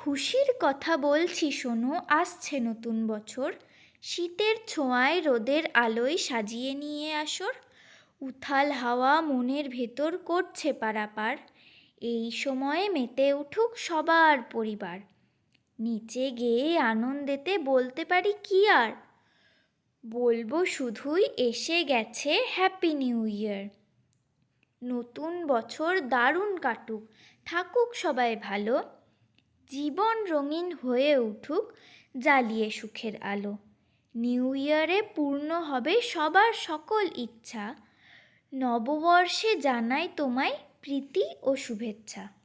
খুশির কথা বলছি শোনো, আসছে নতুন বছর। শীতের ছোঁয়ায় রোদের আলোয় সাজিয়ে নিয়ে আসর। উথাল হাওয়া মনের ভেতর করছে পারাপার। এই সময়ে মেতে উঠুক সবার পরিবার। নিচে গেয়ে আনন্দেতে বলতে পারি কি আর? বলব শুধুই এসে গেছে হ্যাপি নিউ ইয়ার নতুন বছর দারুণ কাটুক, থাকুক সবাই ভালো। জীবন রঙিন হয়ে উঠুক জ্বালিয়ে সুখের আলো। নিউ ইয়ারে পূর্ণ হবে সবার সকল ইচ্ছা। নববর্ষে জানাই তোমায় প্রীতি ও শুভেচ্ছা।